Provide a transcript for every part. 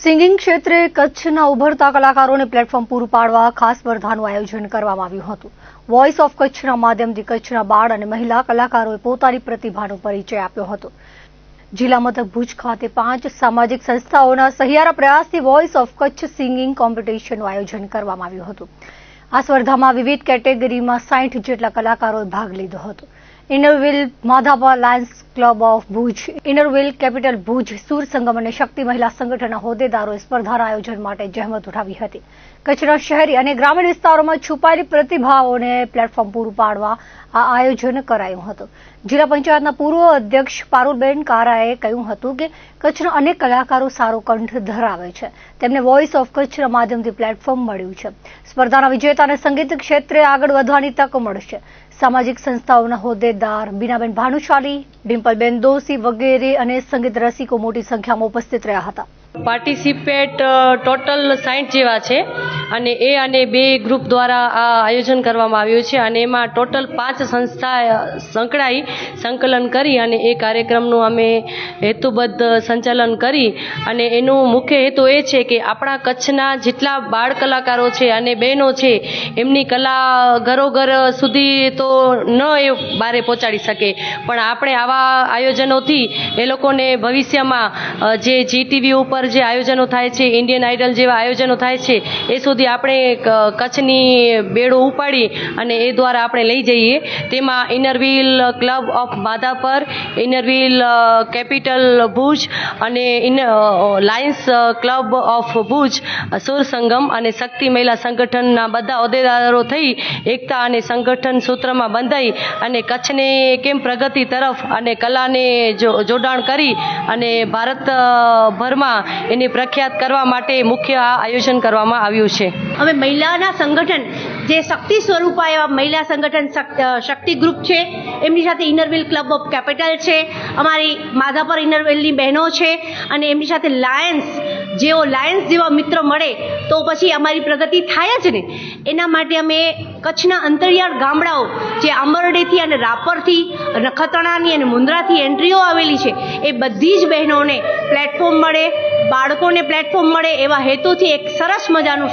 Singing ક્ષેત્રે કચ્છના ઉભરતા કલાકારોને પ્લેટફોર્મ પૂરું પાડવા ખાસ સ્પર્ધાનું આયોજન કરવામાં આવ્યું હતું. વોઇસ ઓફ કચ્છના માધ્યમથી કચ્છના બાળ અને મહિલા કલાકારોએ પોતાની પ્રતિભાનો પરિચય આપ્યો હતો. જિલ્લા મથક ભુજ ખાતે પાંચ સામાજિક સંસ્થાઓના સહિયારા પ્રયાસથી વોઇસ ઓફ કચ્છ સિંગિંગ કોમ્પિટિશનનું આયોજન કરવામાં આવ્યું હતું. આ સ્પર્ધામાં વિવિધ કેટેગરીમાં સાઠ જેટલા કલાકારોએ ભાગ લીધો હતો. Inner Wheel Madhapar Lions club of Bhuj Inner Wheel capital Bhuj Sur Sangam અને શક્તિ મહિલા સંગઠનના હોદ્દેદારોએ સ્પર્ધાના આયોજન માટે જહેમત ઉઠાવી હતી. કચ્છના શહેરી અને ગ્રામીણ વિસ્તારોમાં છુપાયેલી પ્રતિભાઓને પ્લેટફોર્મ પૂરું પાડવા આ આયોજન કરાયું હતું. જિલ્લા પંચાયતના પૂર્વ અધ્યક્ષ પારુલબેન કારાએ કહ્યું હતું કે કચ્છના અનેક કલાકારો સારો કંઠ ધરાવે છે. તેમને વોઇસ ઓફ કચ્છના માધ્યમથી પ્લેટફોર્મ મળ્યું છે. સ્પર્ધાના વિજેતાને સંગીત ક્ષેત્રે આગળ વધવાની તક મળશે. સામાજિક સંસ્થાઓના હોદ્દેદાર બીનાબેન ભાનુશાલી, ડિમ્પલબેન દોશી વગેરે અને સંગીત રસિકો મોટી સંખ્યામાં ઉપસ્થિત રહ્યા હતા. પાર્ટિસિપેટ ટોટલ સાઈઠ જેવા છે. અને એ અને બે ગ્રુપ દ્વારા આ આયોજન કરવામાં આવ્યું છે અને એમાં ટોટલ પાંચ સંસ્થા સંકળાઈ સંકલન કરી અને એ કાર્યક્રમનું અમે હેતુબદ્ધ સંચાલન કરી અને એનું મુખ્ય હેતુ એ છે કે આપણા કચ્છના જેટલા બાળ કલાકારો છે અને બહેનો છે, એમની કલા ઘરોઘર સુધી તો ન એ બારે પહોંચાડી શકે. પણ આપણે આવા આયોજનોથી એ લોકોને ભવિષ્યમાં જે જીટીવી ઉપર જે આયોજનો થાય છે, ઇન્ડિયન આઇડલ જેવા આયોજનો થાય છે, એ સુધી આપણે કચ્છની બેડો ઉપાડી અને એ દ્વારા આપણે લઈ જઈએ. તેમાં Inner Wheel club of Madhapar Inner Wheel a, capital Bhuj અને Lions club of Bhuj Sur Sangam અને શક્તિ મહિલા સંગઠનના બધા હોદ્દેદારો થઈ એકતા અને સંગઠન સૂત્રમાં બંધાઈ અને કચ્છને કેમ પ્રગતિ તરફ અને કલાને જોડાણ કરી અને ભારતભરમાં એની પ્રખ્યાત કરવા માટે મુખ્ય આ આયોજન કરવામાં આવ્યું છે. અમે મહિલાના સંગઠન, જે શક્તિ સ્વરૂપા એવા મહિલા સંગઠન શક- શક્તિ ગ્રુપ છે, એમની સાથે ઇનરવિલ ક્લબ ઓફ કેપિટલ છે, અમારી માધાપર ઇનરવિલની બહેનો છે, અને એમની સાથે લાયન્સ જેઓ લાયન્સ જેવા મિત્ર મળે, તો પછી અમારી પ્રગતિ થાય જ ને. એના માટે અમે કચ્છના અંતરિયાળ ગામડાઓ, જે આંબરડેથી અને રાપરથી નખત્રાણાની અને મુન્દ્રાથી એન્ટ્રીઓ આવેલી છે, એ બધી જ બહેનોને પ્લેટફોર્મ મળે, બાળકોને પ્લેટફોર્મ મળે, એવા હેતુથી એક સરસ મજાનું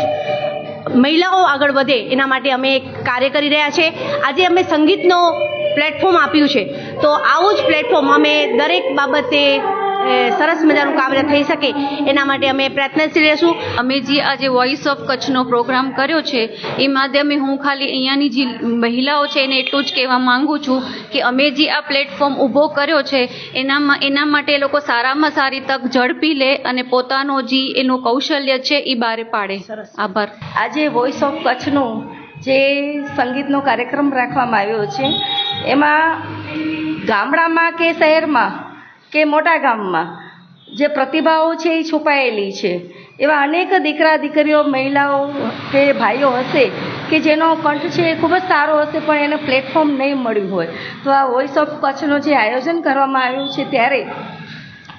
મહિલાઓ આગળ વધે, એના માટે અમે એક કાર્ય કરી રહ્યા છે. આજે અમે સંગીતનો પ્લેટફોર્મ આપ્યું છે. તો આવું જ પ્લેટફોર્મ અમે દરેક બાબતે સરસ મજાનું કાર્ય થઈ શકે. એના માટે અમે પ્રયત્નશીલ રહેશું. અમે જે આજે વોઇસ ઓફ કચ્છનો પ્રોગ્રામ કર્યો છે એ માધ્યમે હું ખાલી અહીંયાની જે મહિલાઓ છે એને એટલું જ કહેવા માંગુ છું કે અમે જે આ પ્લેટફોર્મ ઊભો કર્યો છે એનામાં એના માટે એ લોકો સારામાં સારી તક ઝડપી લે અને પોતાનો જે એનું કૌશલ્ય છે એ બહાર પાડે. આભાર. આજે વોઇસ ઓફ કચ્છનું જે સંગીતનો કાર્યક્રમ રાખવામાં આવ્યો છે એમાં ગામડામાં કે શહેરમાં કે મોટા ગામમાં જે પ્રતિભાઓ છે એ છુપાયેલી છે. એવા અનેક દીકરા, દીકરીઓ, મહિલાઓ કે ભાઈઓ હશે કે જેનો કંઠ છે એ ખૂબ જ સારો હશે, પણ એને પ્લેટફોર્મ નહીં મળ્યું હોય. તો આ વોઇસ ઓફ કચ્છનું જે આયોજન કરવામાં આવ્યું છે ત્યારે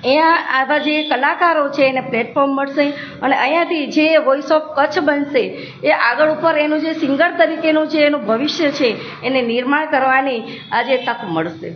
અહીંયા આવા જે કલાકારો છે એને પ્લેટફોર્મ મળશે અને અહીંયાથી જે વોઇસ ઓફ કચ્છ બનશે એ આગળ ઉપર એનું જે સિંગર તરીકેનું જે એનું ભવિષ્ય છે એને નિર્માણ કરવાની આજે તક મળશે.